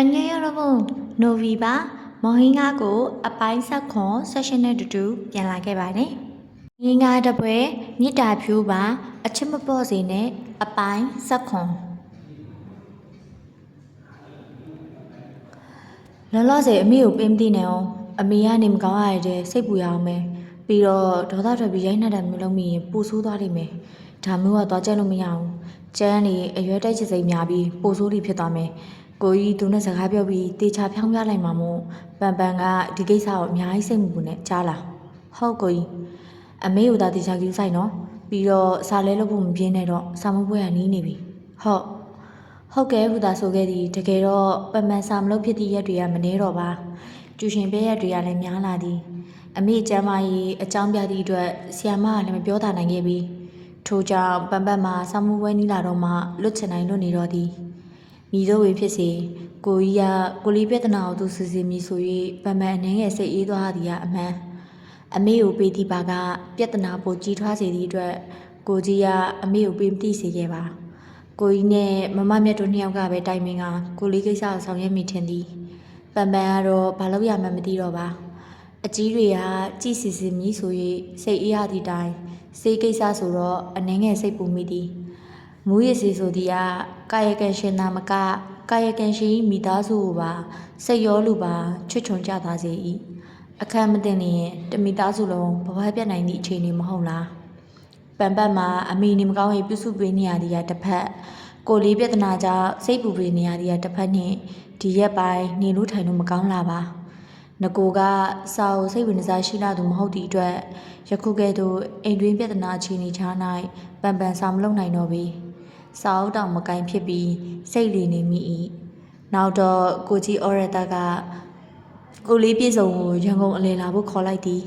အငြိရဘုံနိုဗီဘာမော်ဟင်းကားကို အပိုင်းဆက်ခွန်ဆက်ရှင်နဲ့တူတူပြန်လာခဲ့ပါတယ်။ငင်းကားတစ်ပွဲမြစ်တာဖြူပါ အချစ်မပေါ့စေနဲ့အပိုင်းဆက်ခွန်လောလောဆယ်အမေကိုပင်းမသိနေအောင်အမေကနေမကောင်းရတဲ့စိတ်ပူရအောင်မယ်ပြီးတော့ဒေါသထွက်ပြီးရိုက်နှက်တာမျိုးလုပ်မိရင်ပူဆိုးသွားလိမ့်မယ်ဒါမျိုးကတော့ကြက်လို့မရအောင်ကျန်းနေအရွယ်တိုက်ချစ်စိတ်များပြီးပူဆိုးလိဖြစ်သွားမယ် ကိုကြီးသူနဲ့စကားပြောပြီးတေချာဖြောင်းပြလိုက်မှာမို့ပန်ပန်ကဒီကိစ္စကိုအများကြီးစိတ်မပူနဲ့ကြားလားဟုတ်ကိုကြီးအမေကိုသာတေချာကြည့်ဆိုင်နော်ပြီးတော့စာလဲလို့ဖို့မပြင်းနဲ့တော့စာမပွဲကနီးနေပြီဟုတ်ဟုတ်ကဲ့ဟူသာဆိုခဲ့သည်တကယ်တော့ပမန်စာမလုပ်ဖြစ်သည့်ရက်တွေကမနှဲတော့ပါကျူရှင်ပြည့်ရက်တွေကလည်းများလာသည်အမေကျမ်းမကြီးအကြောင်းပြသည့်အတွက်ဆီယမကလည်းမပြောတာနိုင်ခဲ့ပြီထို့ကြောင့်ပန်ပတ်မှာစာမှုပွဲနီးလာတော့မှလွတ်ချင်နိုင်လွတ်နေတော့သည် မိတို့ဝေဖြစ်စေကိုကြီးကကိုလီပြဿနာကိုသူစစ်စစ်မိဆို၍ပမန်အနေငယ်စိတ်အေးသွားသည်ကအမှန်အမေကိုပေးသည့်ပါကပြဿနာပိုကြီးထွားစေသည့်အတွက်ကိုကြီးကအမေကိုပေးမသိစေခဲ့ပါကိုကြီးနဲ့မမမြတ်တို့နှစ်ယောက်ကပဲတိုင်ပင်ကကိုလေးကိစ္စကိုဆောင်ရွက်မိထင်သည်ပန်ပန်ကတော့ဘာလို့ရမှန်းမသိတော့ပါအကြီးတွေကကြည်စီစီမြည်ဆို၍စိတ်အေးရသည့်တိုင်စိတ်ကိစ္စဆိုတော့အနှင်းငယ်စိတ်ပူမိသည် မူရစီဆိုသည်ကကာယကံရှင်နာမကကာယကံရှင်၏မိသားစုကိုပါစိတ်ရောလူပါချွတ်ချုံကြသားစေ၏အခမ်းမတင်လျင်တမိသားစုလုံးဘဝပြတ်နိုင်သည့်အခြေအနေမဟုတ်လားပန်ပတ်မှာအမိနေမကောင်းရင်ပြုစုပေးနေရသည်ကတစ်ဖက်ကိုလေးပြဿနာကြောင့်စိတ်ပူပေးနေရသည်ကတစ်ဖက်နှင့်ဒီရက်ပိုင်းနေလို့ထိုင်လို့မကောင်းလာပါငကိုကစာအုပ်စိတ်ဝင်စားရှိလာသူမဟုတ်သည့်အတွက်ယခုကဲ့သို့အိမ်တွင်းပြဿနာအခြေအနေချား၌ပန်ပန်စာမလုပ်နိုင်တော့ပြီ စာအုပ်တောင်မကင်ဖြစ်ပြီးစိတ်လီနေမိ၏နောက်တော့ကိုကြီးအော်ရတာကကိုလေးပြေဆုံးကိုရန်ကုန်အလဲလာဖို့ခေါ်လိုက်သည်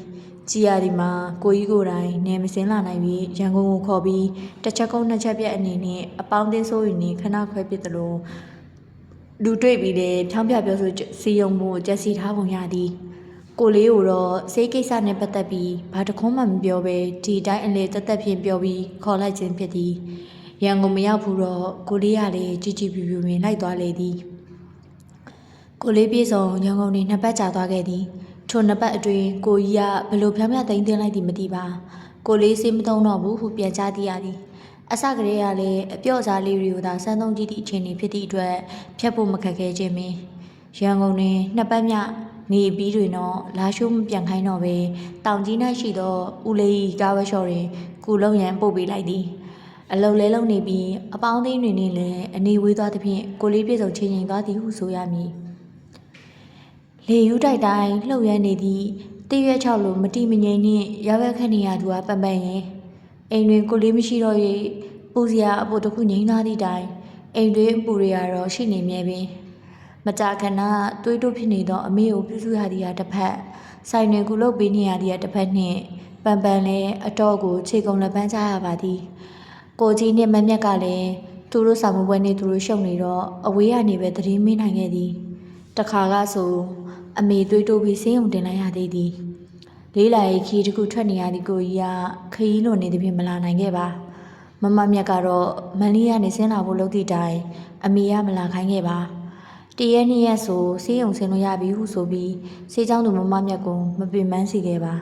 ကြည်ရဒီမှာကိုကြီးကိုယ်တိုင်နေမစင်းလာနိုင်ပြီးရန်ကုန်ကိုခေါ်ပြီးတစ်ချက်ကုန်းနှစ်ချက်ပြက်အနေနဲ့အပေါင်းအသင်းဆိုရင်နေခဏခွဲပစ်သလိုလူတွေ့ပြီးလေဖြောင်းပြပြောဆိုစီယုံမှုကြက်စီထားပုံရသည်ကိုလေးကိုတော့စိတ်ကိစ္စနဲ့ပတ်သက်ပြီးဘာတစ်ခုမှမပြောဘဲဒီတိုင်းအလေတက်တက်ဖြင့်ပြောပြီးခေါ်လိုက်ခြင်းဖြစ်သည် ရန်ကုန်မရောက်ဘူးတော့ကိုလေးကလည်းជីជីပြူပြူပင်လိုက်သွားလေသည်ကိုလေးပြေဆုံးရန်ကုန်နေနှစ်ပတ်ကြာသွားခဲ့သည်ထိုနှစ်ပတ်အတွင်းကိုကြီးကဘလို့ဖြောင်းပြသိမ်းသွင်းလိုက်သည်မသိပါကိုလေးစေးမသုံးတော့ဘူးဟုပြန်ကြားသိရသည်အစကတည်းကလည်းအပြော့စားလေးတွေကိုသာစမ်းသုံးကြည့်သည့်အခြေအနေဖြစ်သည့်အတွက်ဖြတ်ဖို့မခက်ခဲခြင်းပင်ရန်ကုန်တွင်နှစ်ပတ်မြနေပြီးတွင်တော့လာရှိုးမပြန်ခိုင်းတော့ပဲတောင်ကြီး၌ရှိသောဦးလေးကားဝဲလျှော်တွင်ကုလုံးရန်ပို့ပေးလိုက်သည် အလုံလဲလုံနေပြီးအပေါင်းအသင်းတွေနဲ့လည်းအနေဝေးသွားသဖြင့်ကိုလေးပြေဆုံးချင်းချင်းသွားသည်ဟုဆိုရမည်လေယူတိုက်တိုင်းလှုပ်ရမ်းနေသည့်တည့်ရွက်ချောက်လိုမတိမငိမ့်နှင့်ရောက်ရက်ခတ်နေရသူကပန်ပန်ရင်အိမ်တွင်ကိုလေးမရှိတော့၍ပူစရာအဖို့တစ်ခုငိမ့်သားသည့်တိုင်အိမ်တွင်အပူတွေကတော့ရှိနေမြဲပင်မကြာခဏတွေးတိုးဖြစ်နေသောအမေကိုပြုစုရသည်ဟာတစ်ဖက်ဆိုင်တွင်ကုလုပ်ပေးနေရသည်ဟာတစ်ဖက်နှင့်ပန်ပန်လည်းအတော့ကိုခြေကုံလက်ပန်းချရပါသည် ကိုကြီးနှင့်မမြက်ကလည်းသူတို့ဆောင်မှုပွဲနေသူတို့ရှုံနေတော့အဝေးကနေပဲသတင်းမင်းနိုင်ခဲ့သည်တခါကဆိုအမေတွေးတိုးပြီးစင်းုံတင်လိုက်ရသေးသည်လေးလာရေးခီးတစ်ခုထွက်နေရသည်ကိုကြီးကခရီးလွန်နေသည်ဖြင့်မလာနိုင်ခဲ့ပါမမမြတ်ကတော့မန်လေးကနေဆင်းလာဖို့လုပ်သည့်တိုင်အမေကမလာခိုင်းခဲ့ပါတရက်နှစ်ရက်ဆိုစေးုံဆင်းလို့ရပြီဟုဆိုပြီးစေးချောင်းသူမမမြတ်ကိုမပင်ပန်းစီခဲ့ပါ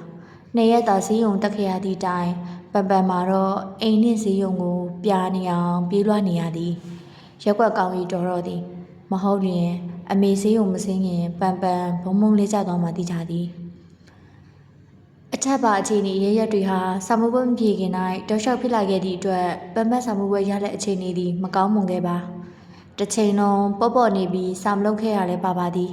နှစ်ရက်သာစေးုံတက်ခဲ့ရသည့်တိုင် ပန်ပန်မှာတော့အိမ်နှင့်စေးုံကို ပြာနေအောင်ပြေးလွှားနေရသည်ရက်ွက်ကောင်းကြီးတော်တော်သည်မဟုတ်လျင်အမေဆေးုံမစင်းရင်ပန်ပန်ဘုံဘုံလေးကျသွားမှသိကြသည်အထက်ပါအခြေအနေရရက်တွေဟာစာမှုပွဲမပြေခင်၌တောက်လျှောက်ဖြစ်လာခဲ့သည့်အတွက်ပန်ပန်စာမှုပွဲရတဲ့အခြေအနေသည်မကောင်းမွန်ခဲ့ပါတစ်ချိန်လုံးပေါ့ပေါ့နေပြီးစာမလုပ်ခဲ့ရလဲပါပါသည်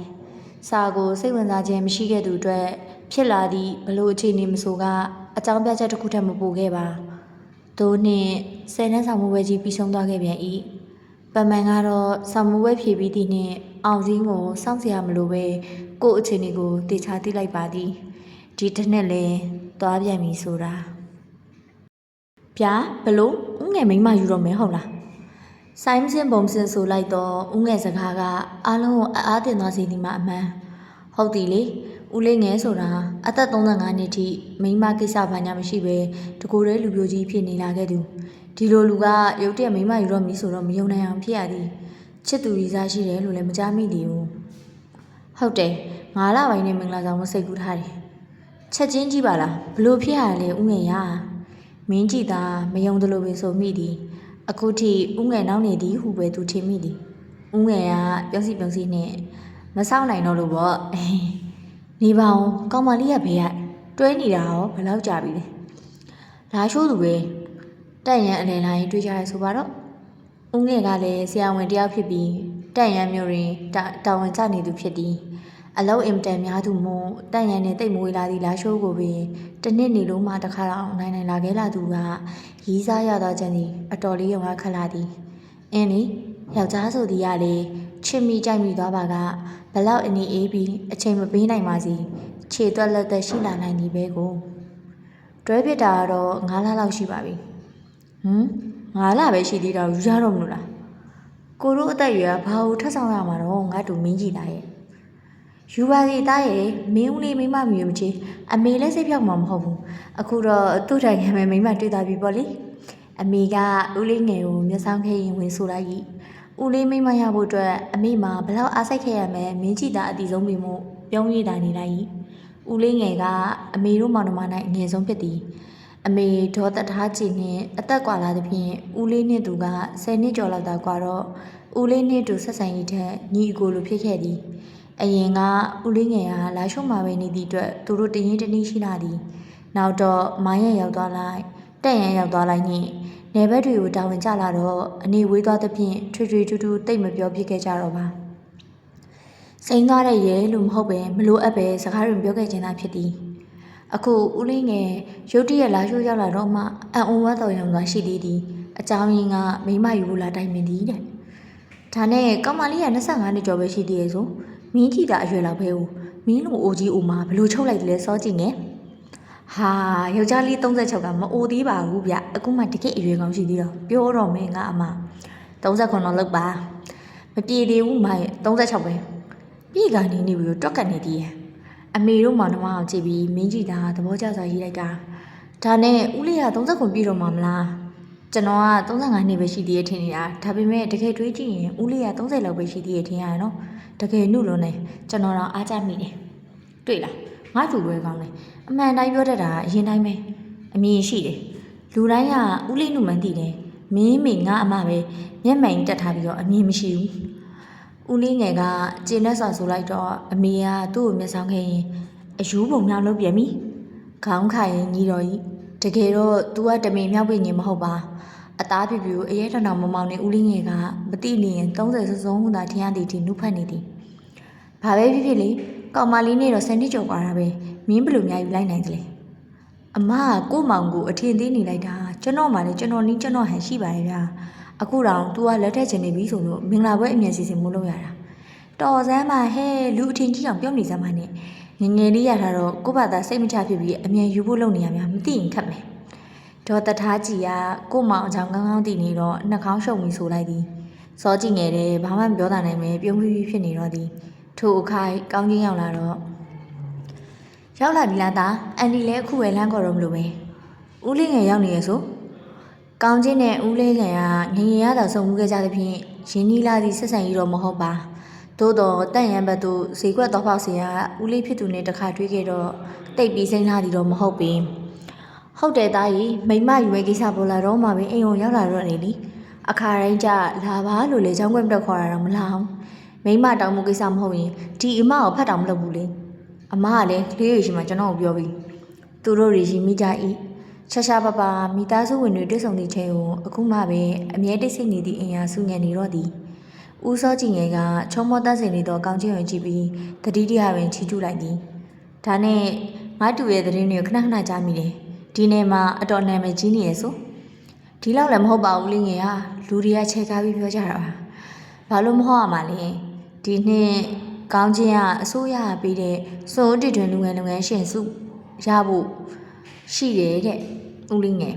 စာကိုစိတ်ဝင်စားခြင်းမရှိခဲ့သူအတွက်ဖြစ်လာသည့်ဘလို့အခြေအနေမဆိုက အကြောင်းပြချက်တစ်ခုတည်းမပိုခဲ့ပါသို့နှင့်ဆယ်နှစ်စာမှုပွဲကြီးပြီးဆုံးသွားခဲ့ပြန်၏ပန်ပန်ကတော့စာမှုပွဲဖြည့်ပြီးသည့်နှင့်အောင်စင်းကိုစောင့်စရာမလိုပဲကို့အခြေအနေကိုတေချာသိလိုက်ပါသည်ဒီတစ်နှစ်လဲသွားပြန်ပြီဆိုတာဗျာဘလို့ဦးငယ်မိန်းမယူတော့မယ်ဟုတ်လားဆိုင်မစင်ပုံစင်ဆိုလိုက်တော့ဦးငယ်စကားကအားလုံးကိုအအားတင်သွားစေသည်မှာအမှန်ဟုတ်သည်လေ ဦးလေးငယ်ဆိုတာအသက်35နှစ်ထိမိန်းမကိစ္စဘာညာမရှိပဲတကူတဲ့လူပြိုကြီးဖြစ်နေလာခဲ့သူဒီလိုလူကရုတ်တရက်မိန်းမယူတော့မည်ဆိုတော့မယုံနိုင်အောင်ဖြစ်ရသည်ချစ်သူရီစားရှိတယ်လို့လည်းမကြားမိသေးဘူးဟုတ်တယ်ငါလာပိုင်းနဲ့မင်္ဂလာဆောင်မစိတ်ကူးထားတယ်ချက်ချင်းကြည့်ပါလားဘလို့ဖြစ်ရလဲဥငယ်ရမင်းကြည့်တာမယုံသလိုပဲဆိုမိသည်အခုထိဥငယ်နောက်နေသည်ဟုပဲသူထင်မိသည်ဥငယ်ကပြုံးစီပြုံးစီနဲ့မဆောက်နိုင်တော့လို့ပေါ့အေး နေပါအောင်ကောင်မလေးကဘေးကတွဲနေတာရောဘယ်လောက်ကြာပြီလဲလာရှိုးသူပဲတက်ရန်အလယ်လာရင်တွေ့ကြရဆိုပါတော့ဦးငယ်ကလည်းဆရာဝန်တယောက်ဖြစ်ပြီးတက်ရန်မျိုးတွင်တာတာဝန်ကျနေသူဖြစ်သည်အလောက်အင်တန်များသူမို့တက်ရန်နဲ့တိတ်မွေးလာသည့်လာရှိုးကိုပင်တစ်နှစ်နေလုံးမှတစ်ခါတော့နိုင်နိုင်လာခဲ့လာသူကရီးစားရသောခြင်းသည်အတော်လေးရုံကခက်လာသည်အင်းလေယောက်ျားဆိုသည်ကလေ ချစ်မိကြိုက်မိသွားပါကဘလောက်အနေအေးပြီးအချိန်မပေးနိုင်ပါစီခြေသွက်လက်သက်ရှိလာနိုင်သည်ပဲကိုတွဲပြစ်တာကတော့9လလောက်ရှိပါပြီဟမ်ငါလာပဲရှိသေးတာကိုယူရတော့မလို့လားကိုတို့အသက်အရွယ်ကဘာလို့ထပ်ဆောင်ရမှာတော့ငါတို့မင်းကြီးလာရဲ့ယူပါစီသားရဲ့မင်းဦးလေးမိမမျိုးမချေအမေလည်းစိတ်ဖြောက်မှာမဟုတ်ဘူးအခုတော့သူ့တိုင်ခံမဲ့မိမတွေ့တာပြီပေါ့လေအမေကဦးလေးငယ်ကိုမျက်စောင်းခဲရင်ဝင်ဆိုလိုက်ကြီး ဦးလေးမိမရဖို့အတွက်အမေမှာဘလောက်အားစိတ်ခဲ့ရမယ်မင်းကြီးသားအတီဆုံးပြီမို့ပြုံးရတာနေလိုက်ကြီးဦးလေးငယ်ကအမေတို့မောင်နှမ၌အငယ်ဆုံးဖြစ်သည်အမေဒေါ်တထားချီနဲ့အသက်ကွာလာသဖြင့်ဦးလေးနဲ့သူက10နှစ်ကျော်လောက်သာကွာတော့ဦးလေးနဲ့သူဆက်ဆံရေးထက်ညီအကိုလိုဖြစ်ခဲ့သည်အရင်ကဦးလေးငယ်ကလာရှုံးမှာပဲနေသည့်အတွက်သူတို့တရင်တနည်းရှိလာသည်နောက်တော့မိုင်းရရောက်သွားလိုက်တက်ရန်ရောက်သွားလိုက်နှင့်နေဘက်တွေကိုတာဝန်ကျလာတော့အနေဝေးသွားသဖြင့်ထွေထွေထူးထူးတိတ်မပြောဖြစ်ခဲ့ကြတော့ပါစိန်သွားတဲ့ရဲလို့မဟုတ်ပဲမလိုအပ်ပဲစကားတွေပြောခဲ့ခြင်းသာဖြစ်သည်အခုဦးလေးငယ်ရုတ်တရက်လာရှိုးရောက်လာတော့မှအံ့ဩဝါတော်ရုံသာရှိသေးသည်အကြောင်းရင်းကမိမယူလာတိုင်ပင်သည်တဲ့ဒါနဲ့ကောင်မလေးက25နှစ်ကျော်ပဲရှိသေးရဲ့ဆိုမင်းကြီးတာအရွယ်လောက်ပဲဦးမင်းလိုအိုကြီးအိုမှာဘလို့ချုပ်လိုက်တယ်လဲစောကြည့်ငယ် ဟာယောက်ျားလေး36ကမအိုသေးပါဘူးဗျအခုမှတကယ်အရွယ်ကောင်းရှိသေးတော့ပြောတော့မင်းငါအမ39တော့လောက်ပါမပြေသေးဘူးမရဲ့36ပဲပြေကနေနေပြီးတော့တွက်ကန်နေသေးရဲ့အမေတို့မောင်နှမအောင်ကြည့်ပြီးမင်းကြီးတာသဘောကျစွာရေးလိုက်တာဒါနဲ့ဦးလေးက30ခုပြည့်တော့မှာမလားကျွန်တော်က35နှစ်ပဲရှိသေးတယ်ထင်နေတာဒါပေမဲ့တကယ်တွေးကြည့်ရင်ဦးလေးက30လောက်ပဲရှိသေးတယ်ထင်ရတယ်နော်တကယ်နှုတ်လို့နေကျွန်တော်တော့အားကြမိတယ်တွေ့လား ငါ့သူပဲကောင်းတယ်အမှန်တိုင်းပြောတတ်တာအရင်တိုင်းပဲအမြင်ရှိတယ်လူတိုင်းကဦးလေးနှုတ်မှန်သိတယ်မင်းမိငါအမပဲမျက်မှန်တက်ထားပြီးတော့အမြင်မရှိဘူးဦးလေးငယ်ကကျင်းနဲ့စာဆိုလိုက်တော့အမေကသူ့ကိုမျက်စောင်းခဲ့ရင်အယူပုံမြောက်လုပ်ပြန်ပြီခေါင်းခါရင်ညီတော်ကြီးတကယ်တော့ तू ကတမင်မြောက်ပြညင်မဟုတ်ပါအသားပြပြအရေးထထောင်မမောင်နဲ့ဦးလေးငယ်ကမတိလျင်30စစုံဟူသာထင်ရသည်ဒီနုဖတ်နေသည်ဘာပဲဖြစ်ဖြစ်လေ ကောင်မလေးနဲ့တော့စန်တီကျော်ပါတာပဲမင်းဘယ်လိုများယူလိုက်နိုင်သလဲအမကကို့မောင်ကိုအထင်သေးနေလိုက်တာကျွန်တော်မှလည်းကျွန်တော်နီးကျွန်တော်ဟန်ရှိပါရဲ့ဗျာအခုတော့ तू ကလက်ထက်ချင်နေပြီဆိုလို့မင်္ဂလာပွဲအမြန်စီစဉ်မှုလုပ်ရတာတော်စမ်းပါဟဲ့လူအထင်ကြီးအောင်ပြောနေစမ်းပါနဲ့ငယ်ငယ်လေးရတာတော့ကို့ဘာသာစိတ်မချဖြစ်ပြီးအမြန်ယူဖို့လုပ်နေရများမသိရင်ခက်မယ်ဒေါ်တထားကြီးကကို့မောင်အကြောင်းကောင်းကောင်းသိနေတော့နှာခေါင်းရှုံပြီးဆိုလိုက်သည်စောကြည့်ငယ်တယ်ဘာမှမပြောတာနိုင်ပဲပြုံးပြီးပြီးဖြစ်နေတော့သည် ထို့အခိုက်ကောင်းချင်းရောက်လာတော့ရောက်လာပြီလားသားအန်ဒီလည်းအခုပဲလမ်းခေါ်တော့မလို့ပဲဦးလေးငယ်ရောက်နေရဆိုကောင်းချင်းနဲ့ဦးလေးခင်ကငငယ်ရတာစုံမှုခဲ့ကြသဖြင့်ရင်းနှီးလာသည့်ဆက်ဆံရေးတော့မဟုတ်ပါသို့တော့တန့်ရန်ဘက်သို့ဈေးကွက်တော့ပေါက်စီကဦးလေးဖြစ်သူနဲ့တခါတွေ့ခဲ့တော့တိတ်ပြီးစိမ့်လာသည်တော့မဟုတ်ပင်ဟုတ်တယ်သားကြီးမိမယူဝဲကိစ္စပေါ်လာတော့မှပဲအိမ်ကိုရောက်လာတော့နေလीအခါတိုင်းကျလာပါလို့လေချောင်းခွင့်ပြတ်ခေါ်တာတော့မလားအောင် မိမတောင်းမှုကိစ္စမဟုတ်ရင်ဒီအမကိုဖတ်တောင်မလုပ်ဘူးလေအမကလည်းကလေးရရှိမှကျွန်တော်ကိုပြောပြီးသူတို့ရရှိမိကြ၏ရှာရှာပါပါမိသားစုဝင်တွေတွေ့ဆုံသည့်ချိန်ကိုအခုမှပဲအမြဲတိတ်ဆိတ်နေသည့်အင်အားစုညံနေတော့သည်ဦးစောကြည်ငယ်ကချုံမောတတ်စင်နေသောကောင်းချင်းဝင်ကြည့်ပြီးတတိတရားပင်ချီကျူးလိုက်သည်ဒါနဲ့ငါတူရဲ့သတင်းတွေကိုခဏခဏကြားမိတယ်ဒီနေ့မှအတော်နာမည်ကြီးနေရဲ့ဆိုဒီလောက်လည်းမဟုတ်ပါဘူးလင်းငယ်ဟာလူတွေကချဲကားပြီးပြောကြတာပါဘာလို့မဟုတ်ရမှာလဲ ဒီနှစ်ကောင်းချင်းကအစိုးရကပေးတဲ့စိုးတီတွင်လူငယ်လူငယ်ရှင်စုရဖို့ရှိတယ်တဲ့ဦးလင်းငယ်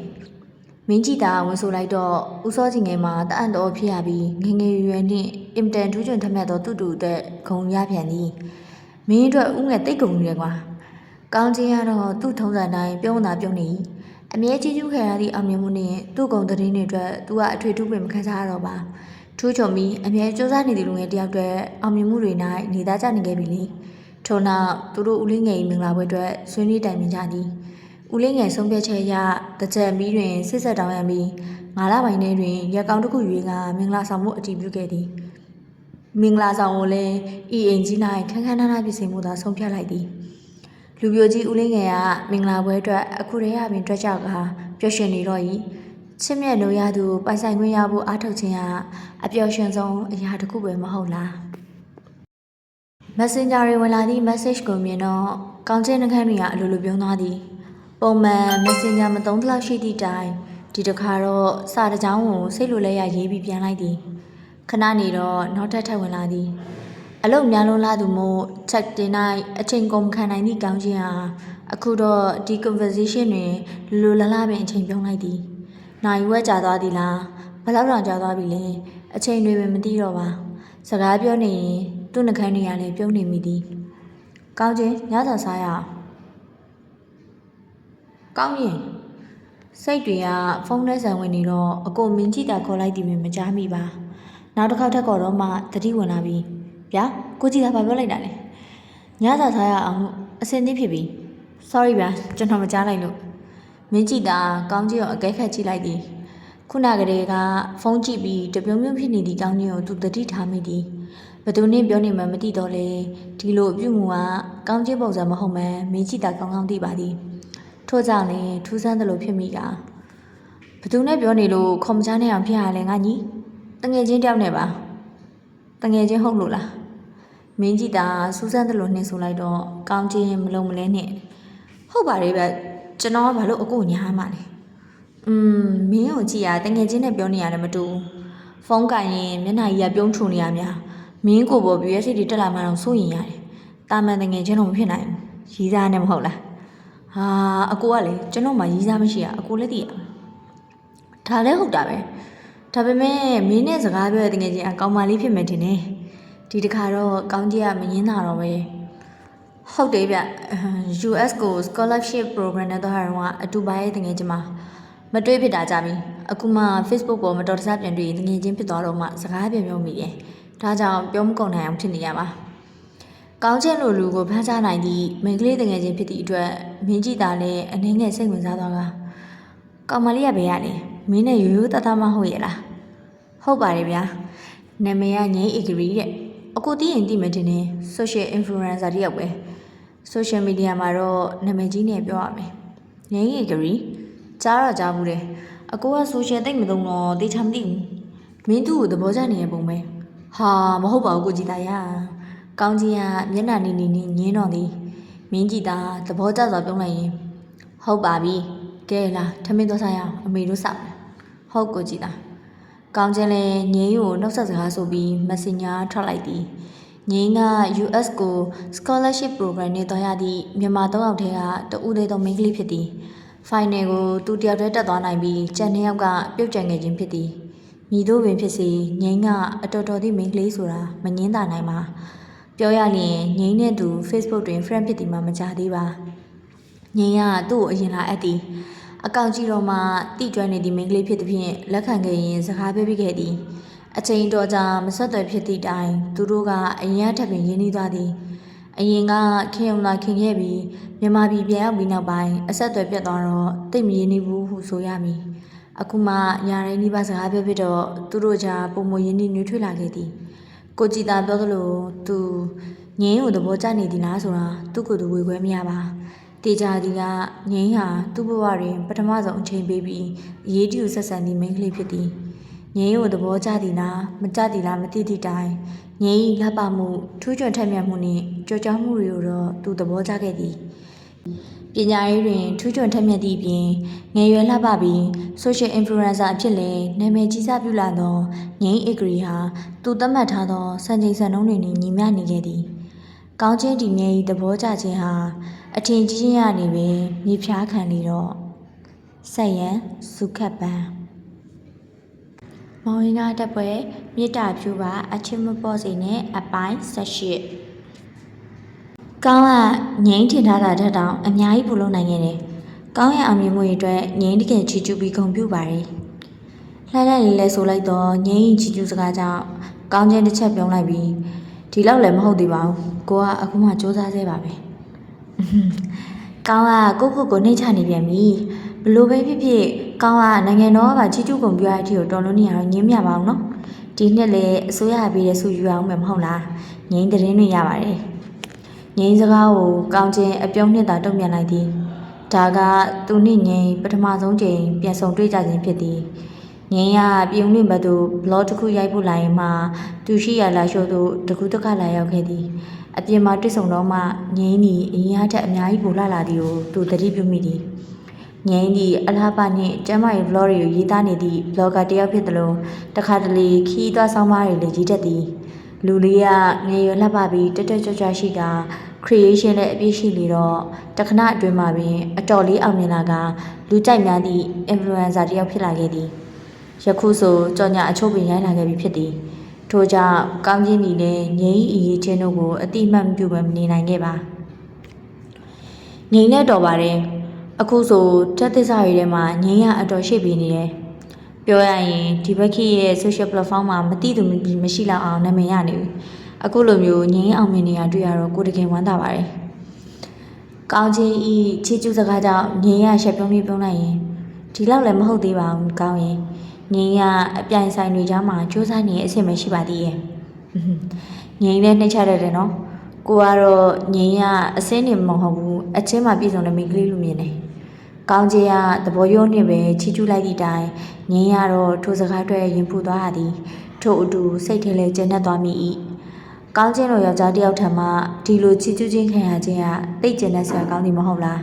မင်းကြည်တာဝင်ဆိုလိုက်တော့ဦးစောချင်းငယ်မှာတအံ့တော်ဖြစ်ရပြီးငယ်ငယ်ရွယ်ရွယ်နှင့်အင်တန်ထူးချွန်ထက်မြတ်သောသူ့တူအတွက်ဂုံရပြန်သည်မင်းအတွက်ဦးငယ်တိတ်ကုန်နေတယ်ကွာကောင်းချင်းကတော့သူ့ထုံးစံတိုင်းပြုံးတာပြုံးနေ၏အမြဲကြီးကျူးခံရသည့်အောင်မြင်မှုနဲ့သူ့ဂုံသတင်းတွေအတွက်သူကအထွေထူးပင်မခံစားရတော့ပါ ထူးချွန်ပြီးအမြဲစူးစမ်းနေသူလူငယ်တယောက်တည်းအောင်မြင်မှုတွေ၌နေသားကြနေခဲ့ပြီလေထို့နောက်သူတို့ဦးလေးငယ်၏မင်္ဂလာပွဲအတွက်ဆွေးနွေးတိုင်ပင်ကြသည်ဦးလေးငယ်ဆုံးဖြတ်ချက်အရတစ်ချက်မီးတွင်ဆစ်ဆက်တောင်းရန်ပြီးငါးလပိုင်းထဲတွင်ရက်ကောင်းတစ်ခုရွေးကမင်္ဂလာဆောင်မှုအတည်ပြုခဲ့သည်မင်္ဂလာဆောင်ကိုလည်းဤအိမ်ကြီး၌ခန်းခန်းနားနားပြင်ဆင်မှုသာဆုံးဖြတ်လိုက်သည်လူပြိုကြီးဦးလင်းငယ်ကမင်္ဂလာပွဲအတွက်အခုတည်းကပင်တွက်ကြောက်ကပျော်ရွှင်နေတော့၏ ချစ်မြတ်လို့ရသူပိုင်ဆိုင်ခွင့်ရဖို့အားထုတ်ခြင်းကအပျော်ရွှင်ဆုံးအရာတစ်ခုပဲမဟုတ်လား Messenger တွေဝင်လာသည့် message ကိုမြင်တော့ကောင်းချင်းနှခမ်းတွေကအလိုလိုပြုံးသွားသည်ပုံမှန် Messenger မသုံးသလောက်ရှိသည့်တိုင်ဒီတစ်ခါတော့စာတစ်ကြောင်းကိုစိတ်လိုလဲရရေးပြီးပြန်လိုက်သည်ခဏနေတော့နောက်ထပ်ထပ်ဝင်လာသည်အလုတ်များလုံးလာသူမို့ချက်တင်နိုင်အချိန်ကုန်မခံနိုင်သည့်ကောင်းခြင်းဟာအခုတော့ဒီ conversation တွင်လူလလပင်အချိန်ပြုံးလိုက်သည် နိုင်ဝဲကြာသွားသည်လားဘယ်လောက်တောင်ကြာသွားပြီလဲအချိန်တွေပင်မသိတော့ပါစကားပြောနေရင်သူ့နှကန်းတွေကလည်းပြုံးနေမိသည်ကောင်းခြင်းညစာစားရအောင်ကောင်းရင်စိတ်တွေကဖုန်းထဲဆန်ဝင်နေတော့အကိုမင်းကြည့်တာခေါ်လိုက်သည်ပင်မကြားမိပါနောက်တစ်ခေါက်ထက်ကော်တော့မှတတိဝင်လာပြီဗျာကိုကြည့်တာဘာပြောလိုက်တာလဲညစာစားရအောင်လို့အစင်းသေးဖြစ်ပြီ sorry ဗျာကျွန်တော်မကြားလိုက်လို့ မင်းကြည့်တာကောင်းကြီးကိုအကဲခတ်ကြည့်လိုက်သည်ခုနကတည်းကဖုန်းကြည့်ပြီးတပြုံးပြုံးဖြစ်နေသည့်ကောင်းကြီးကိုသူတတိထားမိသည်ဘသူနဲ့ပြောနေမှမသိတော့လေဒီလိုအပြုမှုကကောင်းကြီးပုံစံမဟုတ်မှန်းမင်းကြည့်တာကောင်းကောင်းသိပါသည်ထို့ကြောင့်လည်းထူးဆန်းသလိုဖြစ်မိကဘသူနဲ့ပြောနေလို့ခေါ်မချနဲ့အောင်ဖြစ်ရလဲငါညီတငယ်ချင်းတယောက်နဲ့ပါတငယ်ချင်းဟုတ်လို့လားမင်းကြီးတာစူးစမ်းတယ်လို့နှင်းဆိုလိုက်တော့ကောင်းချင်းမလုံးမလဲနဲ့ဟုတ်ပါတယ်ဗျ ကျွန်တော်ကဘာလို့အကိုညားမှလဲอืมမင်းကိုကြည့်ရတငယ်ချင်းနဲ့ပြောနေရတယ်မတူဘူးဖုန်းကင်ရင်မျက်နှာကြီးကပြုံးထုံနေရများမင်းကိုပေါ်ပြီးရစိတ်တွေတက်လာမှတော့စိုးရင်ရတယ်တာမန်တငယ်ချင်းတော့မဖြစ်နိုင်ဘူးရီးစားနဲ့မဟုတ်လားဟာအကိုကလေကျွန်တော်မှရီးစားမရှိရအကိုလည်းသိရဒါလည်းဟုတ်တာပဲဒါပေမဲ့မင်းနဲ့စကားပြောတဲ့တကယ်ချင်းအကောင်မလေးဖြစ်မယ်ထင်တယ်ဒီတစ်ခါတော့ကောင်းကြီးကမငင်းတာတော့ပဲ ဟုတ်တယ်ဗျအဟမ် US ကို scholarship program နဲ့တော့ဟာတော့အတူပါရဲ့တကယ်ချင်းမှာမတွေးဖြစ်တာကြပြီအခုမှ Facebook ပေါ်မတော်တဆပြန်တွေ့ရင်တကယ်ချင်းဖြစ်သွားတော့မှစကားပြန်ပြောမိတယ်ဒါကြောင့်ပြောမကုန်နိုင်အောင်ဖြစ်နေရပါကောင်းချက်လိုလူကိုဖမ်းချနိုင်သည့်မိန်းကလေးတကယ်ချင်းဖြစ်သည့်အတွက်မင်းကြည့်တာလည်းအနှင်းငယ်စိတ်ဝင်စားသွားတာကောင်မလေးကဘယ်ရလဲမင်းနဲ့ရိုးရိုးသားသားမဟုတ်ရဲ့လားဟုတ်ပါတယ်ဗျာနာမည်ကငိမ့် agree တဲ့အကိုသိရင်သိမယ်တင်တယ် social influencer တယောက်ပဲ social media မှာတော့နာမည်ကြီးနဲ့ပြောရမယ်ငိမ့် agree ကြားတော့ကြားဘူးတယ်အကိုက social သိမ့်မသုံးတော့သိချာမသိဘူးမင်းသူ့ကိုသဘောကျနေရပုံပဲဟာမဟုတ်ပါဘူးကိုကြည်သားရကောင်းကြီးကမျက်နှာနေနေနေငင်းတော့သည်မင်းကြည်သားသဘောကျစွာပြောလိုက်ရင်ဟုတ်ပါပြီကဲလာထမင်းသွားစားရအောင်အမေတို့စောက်ဟုတ်ကိုကြည်သားကောင်းချင်းလည်းငိမ့်ကိုနှုတ်ဆက်စကားဆိုပြီး Messenger ထွက်လိုက်သည် ငိမ့်က US ကို scholarship program နဲ့တော်ရသည့်မြန်မာ၃ယောက်ထဲကတဦးသေးသောမိန်းကလေးဖြစ်သည် final ကိုသူတယောက်တည်းတက်သွားနိုင်ပြီးကျန်နှစ်ယောက်ကပြုတ်ကျန်ခဲ့ခြင်းဖြစ်သည်မိတို့ပင်ဖြစ်စေငိမ့်ကအတော်တော်သည့်မိန်းကလေးဆိုတာမငင်းတာနိုင်ပါပြောရရင်ငိမ့်နဲ့သူ Facebook တွင် friend ဖြစ်သည်မှမကြသေးပါငိမ့်ကသူ့ကိုအရင်လာအပ်သည်အကောင့်ကြည့်တော့မှတိကျွမ်းနေသည့်မိန်းကလေးဖြစ်သည်ဖြင့်လက်ခံခဲ့ရင်စကားပြောပြခဲ့သည် အချိန်တော်ကြာမဆက်သွယ်ဖြစ်သည့်တိုင်သူတို့ကအရင်ကထပ်ပင်ရင်းနှီးသွားသည်အရင်ကခင်ုံလာခင်ခဲ့ပြီးမြန်မာပြည်ပြန်ရောက်ပြီးနောက်ပိုင်းအဆက်အသွယ်ပြတ်သွားတော့တိတ်မရင်းနှီးဘူးဟုဆိုရမည်အခုမှညာရင်းနှီးပါစကားပြောပြတော့သူတို့ကြားပုံမရင်းနှီးနှွေးထွေးလာခဲ့သည်ကိုကြည်သာပြောသလိုသူငင်းကိုသဘောကျနေသည်လားဆိုတာသူ့ကိုယ်သူဝေခွဲမရပါတေချာဒီကငိမ့်ဟာသူ့ဘဝတွင်ပထမဆုံးအချိန်ပေးပြီးအရေးတူဆက်ဆံသည့်မိန်းကလေးဖြစ်သည် ငိမ့်ကိုသဘောကျသည်လားမကျသည်လားမသိသည့်တိုင်ငိမ့်လှပမှုထူးချွန်ထက်မြက်မှုနှင့်ကြော်ကြားမှုတွေကိုတော့သူသဘောကျခဲ့သည်ပညာရေးတွင်ထူးချွန်ထက်မြက်သည့်အပြင်ငယ်ရွယ်လှပပြီး social influencer အဖြစ်လည်းနာမည်ကြီးစားပြုလာသောငိမ့် agree ဟာသူသတ်မှတ်ထားသောစံချိန်စံနှုန်းတွေနှင့်ညီမျှနေခဲ့သည်ကောင်းချင်းဒီငယ်ဤသဘောကျခြင်းဟာအထင်ကြီးခြင်းရနေပဲမြေဖြားခံနေတော့ဆက်ရန်စုခတ်ပန်း မောင်ရင်ကတက်ပွဲမြေတာဖြူပါအချင်းမပေါ်စီနဲ့အပိုင်း၁၈ကောင်းကငိမ့်ထင်ထားတာတက်တောင်အများကြီးပို့လုပ်နိုင်ခဲ့တယ်ကောင်းရဲ့အောင်မြင်မှုတွေအတွက်ငိမ့်တကယ်ချီကျူးပြီးဂုဏ်ပြုပါတယ်လှမ်းလှမ်းလေးလဲဆိုလိုက်တော့ငိမ့်ချီကျူးစကားကြောင့်ကောင်းချင်းတစ်ချက်ပြုံးလိုက်ပြီးဒီလောက်လည်းမဟုတ်သေးပါဘူးကိုကအခုမှစူးစမ်းသေးပါပဲအဟွန်းကောင်းကကိုကိုကိုနှိမ့်ချနေပြန်ပြီ ဘလို့ပဲဖြစ်ဖြစ်ကောင်းကနိုင်ငံတော်ကချီကျူးကုန်ပြရတဲ့အထိကိုတော်လို့နေရတော့ငင်းမြပါအောင်နော်ဒီနှစ်လေအစိုးရပေးတဲ့ဆူယူအောင်မယ်မဟုတ်လားငိမ့်တဲ့ရင်းတွေရပါတယ်ငိမ့်စကားကိုကောင်းချင်းအပြုံးနှစ်သာတုံ့ပြန်လိုက်သည်ဒါကသူနှင့်ငိမ့်ပထမဆုံးချိန်ပြန်ဆောင်တွေ့ကြခြင်းဖြစ်သည်ငင်းရပြုံးနေမသူဘလော့တစ်ခုရိုက်ဖို့လာရင်မှသူရှိရလာရှို့သူတကူးတစ်ခါလာရောက်ခဲ့သည်အပြင်မှာတွေ့ဆုံတော့မှငင်းဒီအရင်အထက်အများကြီးပိုလာလာသည်ကိုသူသတိပြုမိသည် ငင်းဒီအလားပါနှင့်ကျမ်းမာရေးဘလော့တွေကိုရေးသားနေသည့်ဘလော့ဂါတစ်ယောက်ဖြစ်သလိုတခါတလေခီးသွားဆောင်ပါးတွေလည်းရေးတတ်သည်လူလေးကငယ်ရွယ်လှပပြီးတက်တက်ကြွကြွရှိက creation နဲ့အပြည့်ရှိလေတော့တခဏအတွင်းမှာပင်အတော်လေးအောင်မြင်လာကလူကြိုက်များသည့် influencer တစ်ယောက်ဖြစ်လာခဲ့သည်ယခုဆိုကြော်ညာအချို့ပင်ရိုင်းလာခဲ့ပြီဖြစ်သည်ထို့ကြောင့်ကောင်းချင်းဒီလည်းငိမ့်အရေးချင်းတို့ကိုအတိမတ်မပြုဘဲမနေနိုင်ခဲ့ပါငိမ့်နဲ့တော်ပါတယ် အခုဆိုတက်သစ္စာတွေထဲမှာငိမ့်ရအတော်ရှိပြီနေတယ်ပြောရရင်ဒီဘက်ခေတ်ရဲ့ social platform မှာမတိသူမရှိလောက်အောင်နာမည်ရနေပြီအခုလိုမျိုးငိမ့်အောင်မြင်နေရတွေ့ရတော့ကိုယ်တကယ်ဝမ်းသာပါတယ်ကောင်းချင်းဤချီကျူးစကားကြောင့်ငိမ့်ရရှက်ပြုံးပြီးပြုံးလိုက်ရင်ဒီလောက်လည်းမဟုတ်သေးပါဘူးကောင်းရင်ငင်းရအပြိုင်ဆိုင်တွေကြားမှာစူးစမ်းနေတဲ့အဆင့်မရှိပါသေးရဲ့ငင်းနဲ့နှိမ့်ချတတ်တယ်နော် ကိုကတော့ငင်းရအစင်းနေမဟုတ်ဘူးအချင်းမှပြည်စုံတဲ့မိန်းကလေးလိုမြင်တယ်ကောင်းကြီးကသဘောရိုးနဲ့ပဲချီကျူးလိုက်သည့်တိုင်ငင်းရတော့ထိုစကားတွေရင်ဖူသွားရသည်ထို့အတူစိတ်ထဲလဲကျဉ်တ်သွားမိ၏ကောင်းချင်းလိုယောက်ျားတစ်ယောက်ထံမှဒီလိုချီကျူးခြင်းခံရခြင်းကတိတ်ကျဉ်တဲ့ဆရာကောင်းသည်မဟုတ်လား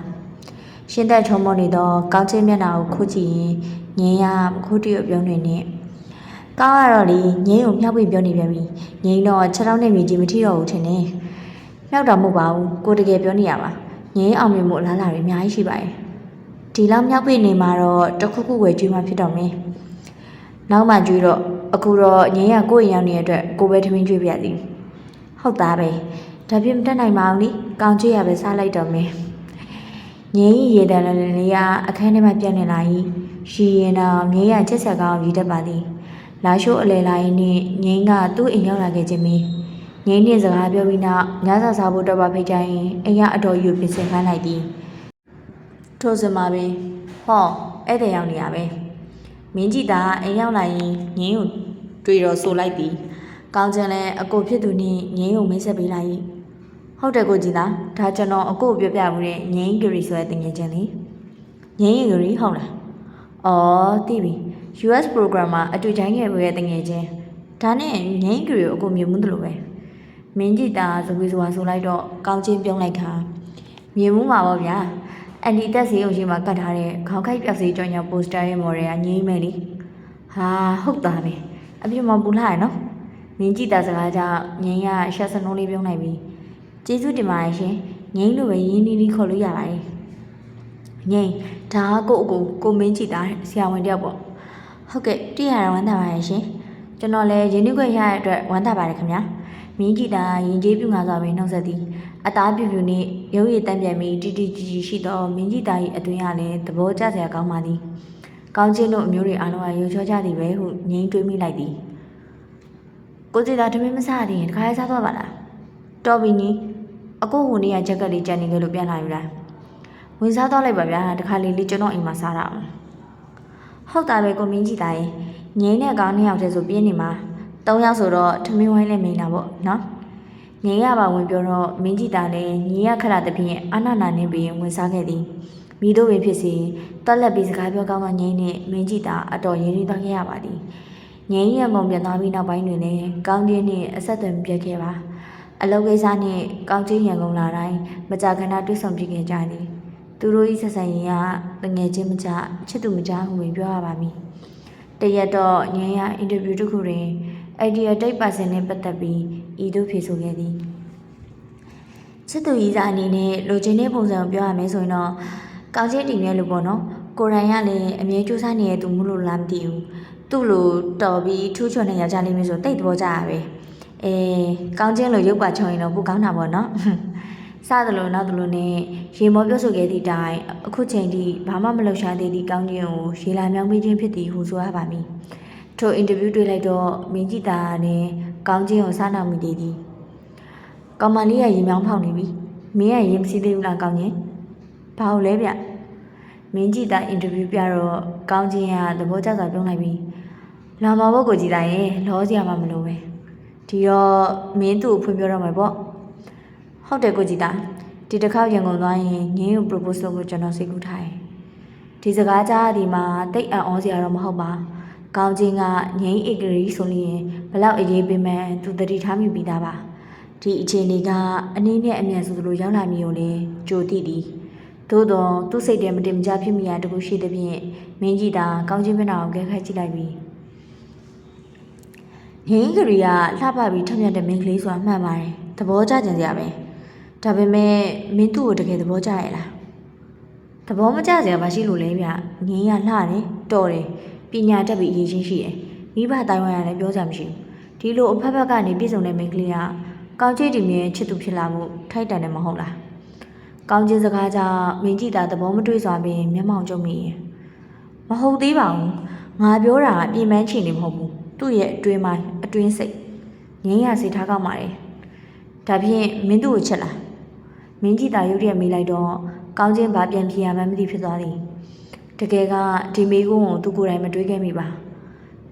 ရှင်းသက်ထုံးမနေတော့ကောင်းချင်းမျက်နှာကိုခုကြည့်ရင်ငင်းရမခုတရပြုံးနေနဲ့ကောင်းရတော့လေငင်းကိုမြောက်ပြီးပြောနေပြန်ပြီငင်းတော့ခြေထောက်နဲ့မြေကြီးမထိတော့ဘူးထင်တယ် မြောက်တာမဟုတ်ပါဘူးကိုတကယ်ပြောနေရပါငင်းအောင်မြင်မှုအလားအလာတွေအများကြီးရှိပါတယ်ဒီလောက်မြောက်ပြီးနေမှာတော့တခုခုဝယ်ကြည့်မှဖြစ်တော့မယ်နောက်မှကြွေးတော့အခုတော့ငင်းရကိုယ့်ရင်ရောက်နေတဲ့အတွက်ကိုပဲထမင်းကြွေးပြသည်ဟုတ်သားပဲဒါပြမတက်နိုင်ပါဘူးလေကောင်းကြွေးရပဲစားလိုက်တော့မယ်ငင်းရီရေတံလည်းလေးကအခန်းထဲမှာပြတ်နေလာ၏ရှီရင်တော့ငင်းရချက်ဆက်ကောင်းရည်တတ်ပါသည်လာရှိုးအလဲလာရင်နှင့်ငင်းကသူ့အိမ်ရောက်လာခဲ့ခြင်းမင်း ငင်းနှင့်စကားပြောပြီးနောက်ညစာစားဖို့တော့ပါဖိတ်ကြရင်အိမ်ကအတော်ယူပြင်ဆင်ခိုင်းလိုက်သည်ထို့စမှာပင်ဟောဧည့်သည်ရောက်နေရပဲမင်းကြီးသာအိမ်ရောက်လာရင်ငင်းကိုတွေ့တော့ဆိုလိုက်သည်ကောင်းချင်လဲအကိုဖြစ်သူနှင့်ငင်းကိုမိတ်ဆက်ပေးလိုက်၏ဟုတ်တယ်ကိုကြီးသားဒါကျွန်တော်အကိုကိုပြောပြမှုတဲ့ငင်းဂရီဆိုတဲ့တင်ငယ်ချင်းလေငင်းဂရီဟုတ်လားအော်သိပြီ US program မှာအတွေ့အကြုံခဲ့မှုရဲ့တင်ငယ်ချင်းဒါနဲ့ငင်းဂရီကိုအကိုမြင်မှုတယ်လို့ပဲ မင်းကြီးသားဇဝေဇဝါဆိုလိုက်တော့ကောင်းချင်းပြုံးလိုက်ခါမြင်မှုမှာပေါ့ဗျာအန်ဒီတက်စီအုပ်ရှိမှာကတ်ထားတဲ့ခေါင်းခိုက်ပြောက်စီကြောင်ကြောင်ပိုစတာရဲ့မော်ဒယ်ကငင်းမယ်လေဟာဟုတ်သားပဲအပြစ်မပူလာရနော်မင်းကြီးသားစကားကြောင့်ငင်းရရှက်စနှုံးလေးပြုံးလိုက်ပြီကျေးဇူးတင်ပါတယ်ရှင်ငိမ့်လိုပဲရင်းနှီးနှီးခေါ်လို့ရပါတယ်ငိမ့်ဒါကကိုအကိုကိုမင်းကြည့်တာဆရာဝန်တယောက်ပေါ့ဟုတ်ကဲ့တည့်ရတာဝမ်းသာပါတယ်ရှင်ကျွန်တော်လည်းရင်းနှီးခွင့်ရတဲ့အတွက်ဝမ်းသာပါတယ်ခင်ဗျာ မင်းကြည့်တာရင်ကျေးပြူငါစွာပဲနှုတ်ဆက်သည်အသားပြူပြူနဲ့ရုပ်ရည်တန့်ပြန်ပြီးတီတီကြီးကြီးရှိတော့မင်းကြည့်တာ၏အတွင်းရလည်းသဘောကျစရာကောင်းပါသည်ကောင်းချင်းတို့အမျိုးတွေအားလုံးကရုပ်ချောကြသည်ပဲဟုငိမ့်တွေးမိလိုက်သည်ကိုစီတာထမင်းမစားသေးရင်တခါရဲစားသွားပါလားတော်ပြီနီအကိုဟိုနေ့ကဂျက်ကက်လေးကြံနေခဲ့လို့ပြန်လာပြီလားဝင်စားတော့လိုက်ပါဗျာတခါလေးလေးကျွန်တော်အိမ်မှာစားတာအောင်ဟုတ်တာပဲကိုမင်းကြည့်တာရင်ငိမ့်တဲ့ကောင်နှစ်ယောက်တည်းဆိုပြင်းနေမှာ ၃ယောက်ဆိုတော့ထမင်းဝိုင်းလည်းမိန်တာပေါ့နော်ငိမ့်ရပါဝင်ပြောတော့မင်းကြည့်တာလည်းညီရခရတပြင်းအာနာနာနေပြီးဝင်စားခဲ့သည်မိတို့ပင်ဖြစ်စီတက်လက်ပြီးစကားပြောကောင်းကငိမ့်နဲ့မင်းကြည့်တာအတော်ရင်းနှီးသွားခဲ့ရပါသည်ငိမ့်ရံကုန်ပြန်သွားပြီးနောက်ပိုင်းတွင်လည်းကောင်းတင်းနဲ့အဆက်အသွယ်ပြတ်ခဲ့ပါအလုပ်ကိစ္စနှင့်ကောင်းချင်းရန်ကုန်လာတိုင်းမကြာခဏတွေ့ဆုံဖြစ်ခဲ့ကြသည်သူတို့၏ဆက်ဆံရေးကတငယ်ချင်းမကြချစ်သူမကြဟုပင်ပြောရပါမည်တရက်တော့ငင်းရအင်တာဗျူးတစ်ခုတွင် အိုင်ဒီယာတိတ်ပါစင်နဲ့ပတ်သက်ပြီးဤသို့ဖြေဆိုခဲ့သည်ချစ်သူကြီးစားအနေနဲ့လိုချင်တဲ့ပုံစံကိုပြောရမယ်ဆိုရင်တော့ကောင်းချင်းတည်မြဲလို့ပေါ့နော်ကိုရိုင်းကလည်းအမြဲကြိုးစားနေတဲ့သူမလို့လားမသိဘူးသူ့လိုတော်ပြီးထူးချွန်တဲ့ယောက်ျားလေးမျိုးဆိုတိတ်သဘောကျရပဲအေးကောင်းချင်းလို့ရုပ်ပါချုံရင်တော့ပိုကောင်းတာပေါ့နော်စသလိုနောက်သလိုနဲ့ရေမောပြောဆိုခဲ့သည့်တိုင်အခုချိန်ထိဘာမှမလှုပ်ရှားသေးသည့်ကောင်းခြင်းကိုရေလာမြောင်းပေးခြင်းဖြစ်သည်ဟုဆိုရပါမည် ထိုအင်တာဗျူးတွေ့လိုက်တော့မင်းကြီးတာနဲ့ကောင်းခြင်းကိုစားနာမိသေးသည်ကောင်မလေးကရေမြောင်းဖောက်နေပြီမင်းကရေမစီးသေးဘူးလားကောင်းခြင်းဘာလို့လဲဗျမင်းကြီးတာအင်တာဗျူးပြတော့ကောင်းခြင်းကသဘောကျစွာပြောလိုက်ပြီးလာမဘုတ်ကိုကြည်တာရဲ့လောစရာမှမလိုပဲဒီတော့မင်းသူ့ကိုဖွင့်ပြောတော့မှာပေါ့ဟုတ်တယ်ကိုကြည်တာဒီတစ်ခါရန်ကုန်သွားရင်ငင်းကို propose လုပ်ဖို့ကျွန်တော်စိတ်ကူးထားတယ်ဒီစကားကြားဒီမှာတိတ်အံ့ဩစရာတော့မဟုတ်ပါ ကောင်းချင်းကငင်းဧကရီဆိုရင်ဘလောက်အရေးပေးမှန်းသူတတိထားမိပြီးသားပါဒီအခြေအနေကအနည်းနဲ့အမြန်ဆိုသလိုရောက်လာမည်ကိုလည်းကြိုသိသည်သို့တော့သူ့စိတ်ထဲမတင်မကြဖြစ်မိရတခုရှိသဖြင့်မင်းကြီးတာကောင်းချင်းမျက်နှာကိုကဲခတ်ကြည့်လိုက်ပြီးငင်းကရီကလှပပြီးထက်မြက်တဲ့မင်းကလေးဆိုတာမှန်ပါတယ်သဘောကျကြင်စရာပဲဒါပေမဲ့မင်းသူ့ကိုတကယ်သဘောကျရဲ့လားသဘောမကျစရာမရှိလို့လဲဗျငင်းရလှတယ်တော်တယ် ပညာတတ်ပြီးအရေးချင်းရှိတယ်မိဘတိုင်းဝိုင်းရလည်းပြောကြမရှိဘူးဒီလိုအဖက်ဖက်ကနေပြည်စုံတဲ့မိန်းကလေးကကောင်းချစ်တီမြဲချစ်သူဖြစ်လာမှုထိုက်တန်တယ်မဟုတ်လားကောင်းချင်းစကားကြောင့်မင်းကြည့်တာသဘောမတွေ့စွာပင်မျက်မှောင်ကျုံမိရင်မဟုတ်သေးပါဘူးငါပြောတာကပြင်ပန်းချင်နေမဟုတ်ဘူးသူ့ရဲ့အတွင်းမှာအတွင်းစိတ်ငင်းရစိတ်ထားကောက်ပါတယ်ဒါဖြင့်မင်းသူ့ကိုချစ်လားမင်းကြီးတာရုတ်တရက်မေးလိုက်တော့ကောင်းချင်းဘာပြန်ဖြေရမှန်းမသိဖြစ်သွားသည် တကယ်ကဒီမေးခွန်းကိုသူကိုယ်တိုင်မတွေးခဲ့မိပါ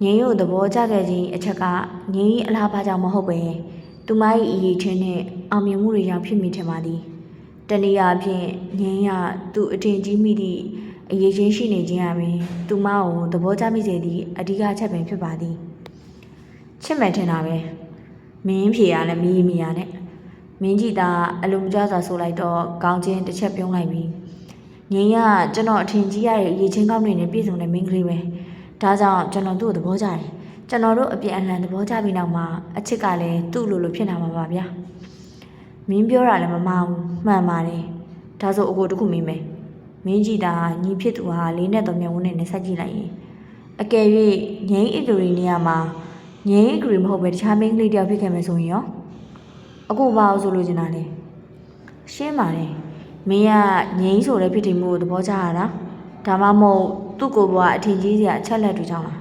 ငင်းရုပ်သဘောကျခဲ့ခြင်းအချက်ကငင်းကြီးအလားပါကြောင့်မဟုတ်ပဲသူမ၏အရေးချင်းနဲ့အောင်မြင်မှုတွေကြောင့်ဖြစ်မိထင်ပါသည်တနည်းအားဖြင့်ငင်းရသူအထင်ကြီးမိသည့်အရေးချင်းရှိနေခြင်းအပြင်သူမကိုသဘောကျမိစေသည့်အဓိကအချက်ပင်ဖြစ်ပါသည်ချစ်မယ်ထင်တာပဲမင်းဖြေရလည်းမီးမီရနဲ့မင်းကြီးသားအလုံးကြစွာဆိုလိုက်တော့ကောင်းချင်းတစ်ချက်ပြုံးလိုက်ပြီး ငင်းကကျွန်တော်အထင်ကြီးရတဲ့ရေချင်းကောင်းတွေနဲ့ပြည့်စုံတဲ့မင်းကလေးပဲဒါကြောင့်ကျွန်တော်သူ့ကိုသဘောကျတယ်ကျွန်တော်တို့အပြန်အလှန်သဘောကျပြီးနောက်မှာအချစ်ကလည်းသူ့လိုလိုဖြစ်လာမှာပါဗျာမင်းပြောတာလည်းမမှားဘူးမှန်ပါတယ်ဒါဆိုအကိုတစ်ခုမင်းမယ်မင်းကြီးသားညီဖြစ်သူဟာလေးနဲ့တော့မျက်ဝန်းနဲ့ဆက်ကြည့်လိုက်ရင်အကယ်၍ငိမ့်အီဂရီနေရာမှာငိမ့်အီဂရီမဟုတ်ပဲတခြားမင်းကလေးတယောက်ဖြစ်ခဲ့မယ်ဆိုရင်ရောအခုဘာလို့ဆိုလို့ကျင်တာလဲရှင်းပါတယ် မင်းကငိမ့်ဆိုတဲ့ဖြစ်တည်မှုကိုသဘောကျရတာဒါမှမဟုတ်သူ့ကိုယ်ဘဝအထင်ကြီးစရာအချက်လက်တွေကြောင့်လား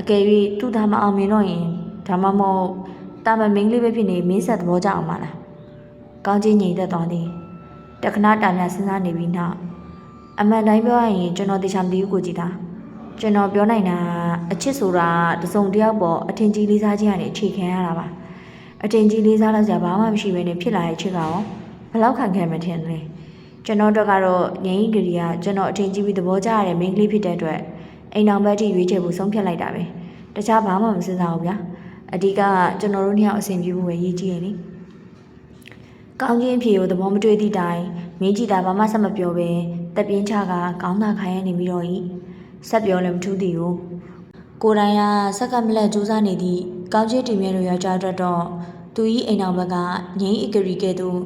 အကယ်၍သူ့ဒါမအောင်မြင်တော့ရင်ဒါမှမဟုတ်တာမန်မင်းကလေးပဲဖြစ်နေမင်းဆက်သဘောကျအောင်ပါလားကောင်းချင်းငြိမ်သက်သွားသည်တခဏတာများစဉ်းစားနေပြီးနောက်အမှန်တိုင်းပြောရရင်ကျွန်တော်တရားမသိဘူးကိုကြည်တာကျွန်တော်ပြောနိုင်တာအချစ်ဆိုတာတစုံတစ်ယောက်ပေါ်အထင်ကြီးလေးစားခြင်းကနေအခြေခံရတာပါအတင်ကြီးလေးစားလို့စရာဘာမှမရှိဘဲနဲ့ဖြစ်လာတဲ့ချစ်ကရောဘလောက်ခံခဲ့မှထင်လဲ ကျွန်တော်တို့ကတော့ငိမ့်ဂရီကကျွန်တော်အတင်ကြီးပြီးသဘောကျရတဲ့မိန်းကလေးဖြစ်တဲ့အတွက်အိမ်အောင်ဘက်ထိရွေးချယ်ဖို့ဆုံးဖြတ်လိုက်တာပဲတခြားဘာမှမစဉ်းစားဘူးဗျာအဓိကကျွန်တော်တို့နှစ်ယောက်အဆင်ပြေဖို့ပဲရည်ကြီးရည်လေကောင်းချင်းအဖြေကိုသဘောမတွေ့သည့်တိုင်မင်းကြည့်တာဘာမှဆက်မပြောပဲတက်ပြင်းချကကောင်းတာခိုင်းရနေပြီးတော့ဤဆက်ပြောလည်းမထူးသည်ကိုကိုယ်တိုင်ကစက်ကမလက်စူးစမ်းနေသည့်ကောင်းချစ်တီမြဲတို့ယောက်ျားအတွက်တော့ သူ၏အိမ်တော်ဘက်ကငိမ့်အကရီကဲ့သို့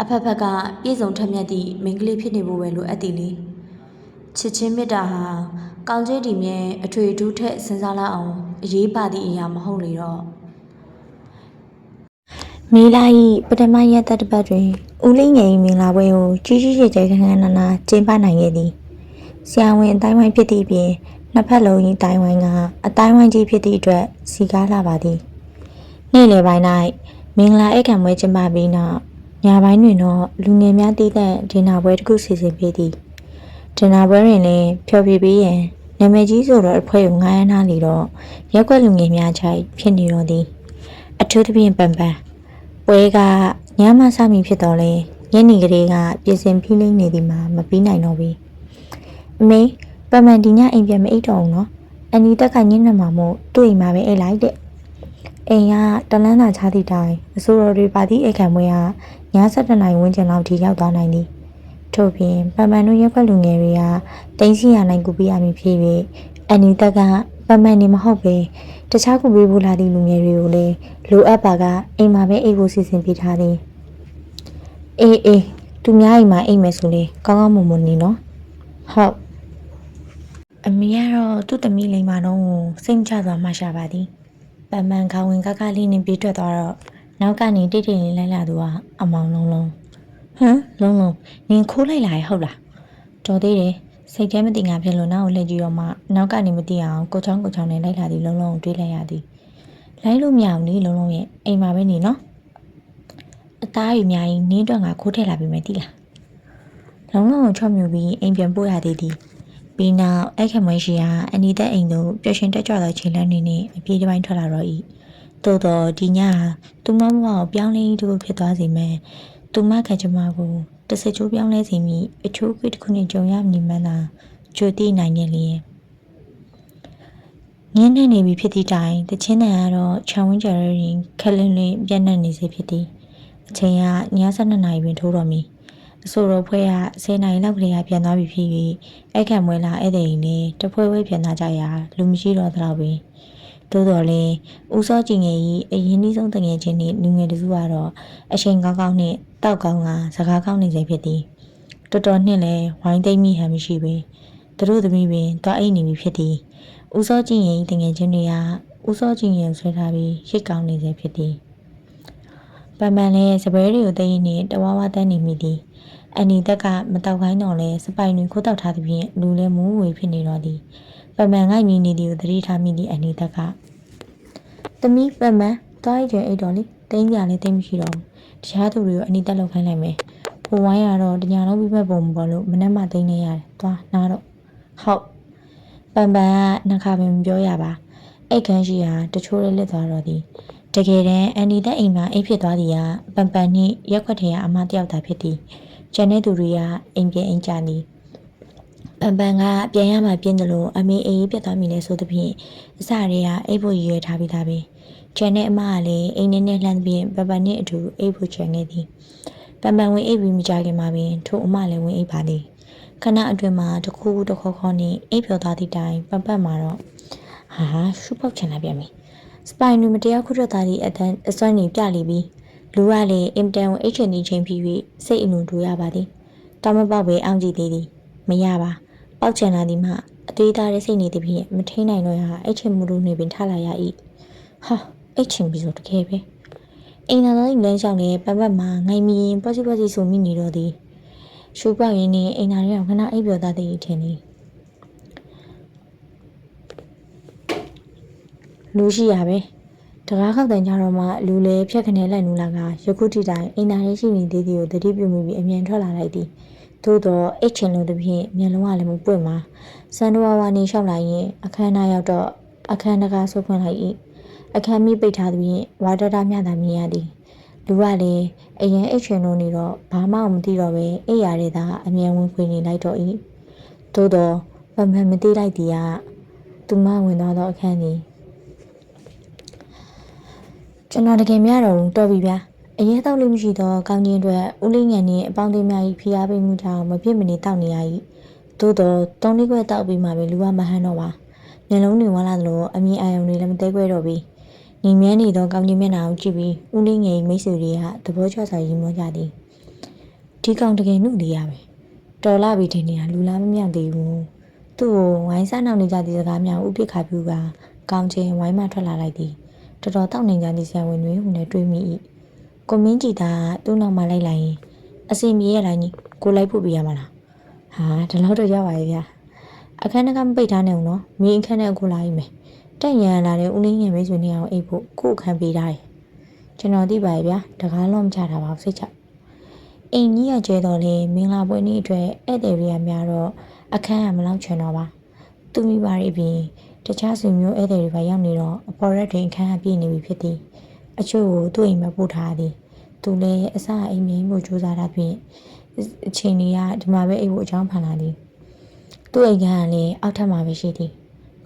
အဖက်ဖက်ကပြည့်စုံထက်မြက်သည့်မိန်းကလေးဖြစ်နေဖို့ပဲလိုအပ်သည်လေချစ်ချင်းမေတ္တာဟာကောင်းချစ်တီမြဲအထွေထူးထက်စဉ်းစားလာအောင်အရေးပါသည့်အရာမဟုတ်လေတော့မီလာ၏ပထမရက်သက်တစ်ပတ်တွင်ဦးလင်းငယ်၏မင်္ဂလာပွဲကိုကြီးကြီးကျယ်ကျယ်ခမ်းခမ်းနာနာကျင်းပနိုင်ခဲ့သည်။ဆရာဝန်အတိုင်းဝိုင်းဖြစ်သည့်အပြင်နှစ်ဖက်လုံး၏တိုင်းဝိုင်းကအတိုင်းဝိုင်းကြီးဖြစ်သည့်အတွက်စီကားလာပါသည်။နေ့လယ်ပိုင်း၌ မင်္ဂလာဧကံပွဲကျင်းပပြီးနောက်ညပိုင်းတွင်တော့လူငယ်များတည်တဲ့ဒင်နာပွဲတစ်ခုစီစဉ်ပေးသည်။ဒင်နာပွဲတွင်လည်းဖျော်ဖြေပေးရန်နာမည်ကြီးဆိုတော့အဖွဲ့ကိုငှားရမ်းထားလေတော့ရက်ွက်လူငယ်များချိုက်ဖြစ်နေတော့သည်။အထူးသဖြင့်ပန်ပန်ပွဲကညမစမိဖြစ်တော့လဲညနေကလေးကပြင်ဆင်ဖိလိမ့်နေသည်မှာမပြီးနိုင်တော့ဘူးအမေပမန်ဒီညအိမ်ပြန်မအိတ်တော့ဘူးနော်အနီတက်ကညနေမှာမို့သူ့အိမ်မှာပဲအိတ်လိုက်တဲ့ အိမ်ကတလန်းသာချသည့်တိုင်အစိုးရတွေပါသည့်အိတ်ခံပွဲကည7နာရီဝန်းကျင်လောက်ထိရောက်သွားနိုင်သည်ထို့ပြင်ပမန်တို့ရက်ွက်လူငယ်တွေကတင်းစီရနိုင်ကူပေးရမည်ဖြစ်၍အနီတက်ကပမန်နေမဟုတ်ပဲတခြားကူပေးဖို့လာသည့်လူငယ်တွေကိုလည်းလိုအပ်ပါကအိမ်မှာပဲအိပ်ဖို့စီစဉ်ပေးထားတယ်။အေးအေးသူများအိမ်မှာအိပ်မယ်ဆိုလေကောင်းကောင်းမွန်မွန်နေနော်။ဟုတ်အမေကတော့သူ့သမီးလိမ္မာတော့ကိုစိတ်မချသွားမှရှာပါသည်။ ပန်ပန်ခေါဝင်ကကလေးနဲ့ပြေးထွက်သွားတော့နောက်ကနေတိတ်တိတ်လေးလိုက်လာသူကအမောင်လုံးလုံးဟမ်လုံးလုံးနင်ခိုးလိုက်လာရဟုတ်လားတော်သေးတယ်စိတ်ထဲမသိငါဖြစ်လို့နောက်ကိုလှည့်ကြည့်တော့မှနောက်ကနေမသိအောင်ကိုချောင်းကိုချောင်းနဲ့လိုက်လာသည်လုံးလုံးကိုတွေးလိုက်ရသည်လိုက်လို့မရဘူးလေလုံးလုံးရဲ့အိမ်မှာပဲနေနော်အသားအများကြီးနင်းတော့ငါခိုးထည့်လာပြီမယ်တိလားလုံးလုံးကိုချော့မြူပြီးအိမ်ပြန်ပို့ရသေးသည် ပြီးနောက်အဲ့ခမွေးရှိကအနီးသက်အိမ်သို့ပျော်ရွှင်တက်ကြွသောချိန်လန်းနေနှင့်အပြေးတစ်ပိုင်းထွက်လာတော့၏သို့တော့ဒီညဟာသူမမကိုပြောင်းလဲတစ်ခုဖြစ်သွားစေမယ်သူမခကြမကိုတစချိုးပြောင်းလဲစီမိအချိုးခွေတစ်ခုနဲ့ကြုံရမည်မှန်းသာကြိုသိနိုင်ရဲ့လေငင်းနေနေပြီဖြစ်သည့်တိုင်တချင်းတန်ကတော့ခြံဝင်းကြရရင်ခက်လင်းလင်းပြန့်နှံ့နေစေဖြစ်သည်အချိန်ကည7နာရီတွင်ထိုးတော်မူ အဆိုတော်ဖွဲ့က10နာရီလောက်ကလေးကပြန်သွားပြီဖြစ်၍အဲ့ခံမွဲလာဧည့်သည်ရင်နဲ့တဖွဲဖွဲပြန်သွားကြရာလူမရှိတော့သလောက်ပင်သို့တော်လည်းဦးစောကြည်ငယ်ကြီးအရင်နှီးဆုံးတငယ်ချင်းနှင့်လူငယ်တစုကတော့အချိန်ကောင်းကောင်းနဲ့တောက်ကောင်းကစကားကောင်းနေစေဖြစ်သည်တော်တော်နှင့်လဲဝိုင်းသိမ့်မိဟန်မရှိပေသူတို့သမီးပင်တွားအိတ်နေပြီဖြစ်သည်ဦးစောကျင်ရင်တငယ်ချင်းတွေကဦးစောကျင်ရင်ဆွဲထားပြီးရိတ်ကောင်းနေစေဖြစ်သည်ပန်ပန်လဲစပယ်တွေကိုသိရင်နဲ့တဝါဝါတန်းနေမိသည် အန်နီတက်ကမတောက်ခိုင်းတော့လဲစပိုင်တွင်ခိုးတောက်ထားသည်ဖြင့်လူလဲမူးဝေဖြစ်နေတော့သည်ပန်ပန်ငိုက်မြင်နေသည်ကိုသတိထားမိသည်အန်နီတက်ကသမီးပန်ပန်တွားရတဲ့အိတ်တော်လေးတင်းကြလည်းတင်းမရှိတော့ဘူးတခြားသူတွေကိုအနိတက်လောက်ခိုင်းလိုက်မယ်။ပုံဝိုင်းရတော့တညာလုံးပြီးမဲ့ပုံမပေါ်လို့မနှက်မှသိနေရတယ်။သွားနားတော့ဟုတ်ပန်ပန်ကနှခါပင်မပြောရပါ။အိတ်ခမ်းရှိဟာတချို့လေးလက်သွားတော့သည်။တကယ်တမ်းအန်ဒီတက်အိမ်မှာအိတ်ဖြစ်သွားသည်ကပန်ပန်နှင့်ရက်ခွက်ထဲကအမတယောက်သာဖြစ်သည်။ ကျန်တဲ့သူတွေကအိမ်ပြန်အိမ်ကြသည်။ပန်ပန်ကပြန်ရမှပြင်းတယ်လို့အမေအေးပြတ်သွားမိလဲဆိုသဖြင့်အစတွေကအိတ်ဖို့ရည်ရွယ်ထားပြီးသားပဲ။ကျန်တဲ့အမကလည်းအိမ်နဲ့နဲ့လှမ်းသဖြင့်ပပန်နဲ့အတူအိပ်ဖို့ချန်ခဲ့သည်ပန်ပန်ဝင်အိပ်ပြီးမကြခင်မှာပင်ထိုအမလည်းဝင်အိပ်ပါသည်ခဏအတွင်းမှာတစ်ခုခုတစ်ခေါခေါနှင့်အိပ်ပျော်သွားသည့်တိုင်ပန်ပတ်မှာတော့ဟာရှုပ်ပေါက်ချင်လာပြန်ပြီစပိုင်တွင်မတရားခုထွက်သွားသည့်အတန်းအစွမ်းနေပြလိပြီ လူကလည်းအင်တန်ကိုအိတ်ချင်သည့်ချိန်ဖြစ်၍စိတ်အနုတူရပါသည်တောင်းမပေါက်ပဲအောင်ကြည့်သေးသည်မရပါပေါက်ချင်လာသည်မှအသေးသားတဲ့စိတ်နေသည်ဖြင့်မထိန်နိုင်တော့ရအိတ်ချင်မှုလို့နေပင်ထလာရ၏ဟာအိတ်ချင်ပြီဆိုတကယ်ပဲအိမ်သာသားလမ်းလျှောက်နေပတ်ပတ်မှာငိုင်မီရင်ပွက်စီပွက်စီဆိုမိနေတော့သည်ရှူပေါက်ရင်းနဲ့အိမ်သာတွေကခဏအိပ်ပျော်သားသည်ထင်သည်လူရှိရပဲ တကားခောက်တန်ကြတော့မှလူလေဖြက်ခနဲလိုက်နူလာကယခုထိတိုင်အိမ်သာရဲ့ရှိနေသေးသည်ကိုတတိပြုမိပြီးအမြန်ထွက်လာလိုက်သည်သို့တော့အိတ်ချင်လို့တဖြင့်မျက်လုံးကလည်းမပွင့်မှာစန္ဒဝါဝါနေလျှောက်လာရင်အခန်းသားရောက်တော့အခန်းတကားဆုပ်ဖွင့်လိုက်၏အခန်းမိပိတ်ထားသည်ဖြင့်ဝါဒတာမျှသာမြင်ရသည်လူကလည်းအရင်အိတ်ချင်လို့နေတော့ဘာမှမသိတော့ပဲအိတ်ရတဲ့သားအမြန်ဝင်ခွေနေလိုက်တော့၏သို့တော့ဗမန်မသိလိုက်သည်ကသူမဝင်သွားတော့အခန်းသည် ကျွန်တော်တကယ်မရတော့ဘူးတော်ပြီဗျာအရင်တော့လို့မရှိတော့ကောင်းချင်းအတွက်ဦးလေးငန်နဲ့အပေါင်းအသင်းများကြီးဖိအားပေးမှုကြောင့်မဖြစ်မနေတောက်နေရ၏သို့တော့တုံးလေးခွဲတောက်ပြီးမှပဲလူကမဟန်းတော့ပါမျက်လုံးတွေဝါလာသလိုအမြင်အာရုံတွေလည်းမသိခွဲတော့ပြီညီမြန်းနေသောကောင်းကြီးမျက်နှာကိုကြည့်ပြီးဦးလေးငယ်မိတ်ဆွေတွေကသဘောကျစွာရီမောကြသည်ဒီကောင်တကယ်နှုတ်နေရပဲတော်လာပြီထင်နေတာလူလားမမြောက်သေးဘူးသူ့ကိုဝိုင်းစားနောက်နေကြသည့်စကားများဥပိ္ပခါပြူကကောင်းချင်းဝိုင်းမထွက်လာလိုက်သည် တော်တော်တောက်နေကြသည့်ဆရာဝန်တွေဟိုနဲ့တွေ့မိ၏ကိုမင်းကြည်သားကသူ့နောက်မှာလိုက်လိုက်ရင်အစီမြေရတိုင်းကြီးကိုလိုက်ဖို့ပြရမလားဟာဒီလောက်တော့ရပါရဲ့ဗျာအခန်းကမပိတ်ထားနေအောင်နော်မင်းအခန်းထဲကိုလာရင်မယ်တက်ရန်လာတဲ့ဦးလေးငယ်မိတ်ဆွေနေအောင်အိတ်ဖို့ကို့ခံပေးထားတယ်ကျွန်တော်သိပါရဲ့ဗျာတကားလုံးမချတာပါဘူးစိတ်ချအိမ်ကြီးရကျဲတော်လေမင်္ဂလာပွဲနေ့အတွက်ဧည့်သည်တွေကများတော့အခန်းကမလောက်ချင်တော့ပါသူမိပါရဲ့ပြင် တခြားဆွေမျိုးဧည့်သည်တွေပါရောက်နေတော့အပေါ်ရက်တွင်အခန်းကပြည့်နေပြီဖြစ်သည်အချို့ကိုသူ့အိမ်မှာပို့ထားသည်သူလည်းအစအိမ်မင်းကိုစူးစမ်းတာဖြင့်အချိန်ကြီးကဒီမှာပဲအိမ်ဖို့အကြောင်းဖန်လာသည်သူ့အိမ်ကလည်းအောက်ထပ်မှာပဲရှိသည်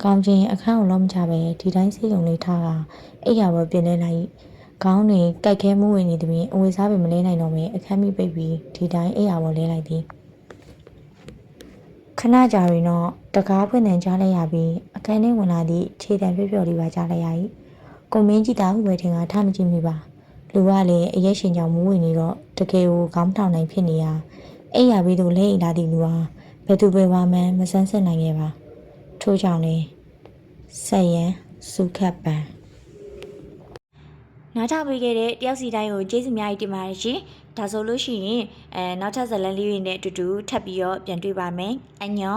ကောင်းချင်းအခန်းကိုလုံးမချပဲဒီတိုင်းစိတ်ုံလေးထားတာအိယာဘောပြင်နေလိုက်ခေါင်းတွေကြိုက်ခဲမှုဝင်နေသည်ပြင်အဝေစားပင်မလဲနိုင်တော့ပဲအခန်းမိပိတ်ပြီးဒီတိုင်းအိယာဘောလဲလိုက်သည် ခဏကြာရင်တော့တကားဖွင့်နေကြားလိုက်ရပြီးအခန်းထဲဝင်လာသည့်ခြေတံပြပြလေးပါကြားလိုက်ရ၏ကိုမင်းကြီးတာဟူပဲထင်ကထားမကြည့်မိပါလူကလည်းအရက်ရှင်ကြောင့်မူးဝင်နေတော့တကယ်ကိုခေါင်းထောင်နိုင်ဖြစ်နေရအိယာပြီးသူလဲအိလာသည့်လူဟာဘယ်သူပဲဝါမှန်းမဆန်းစစ်နိုင်ခဲ့ပါထို့ကြောင့်လေဆက်ရန်စုခတ်ပံနားထောင်ပေးခဲ့တဲ့တယောက်စီတိုင်းကိုကျေးဇူးများကြီးတင်ပါတယ်ရှင် ဒါဆိုလို့ရှိရင်အဲနောက်ထပ်ဇတ်လန်လေးတွေနဲ့အတူတူထပ်ပြီးတော့ပြန်တွေ့ပါမယ်အညော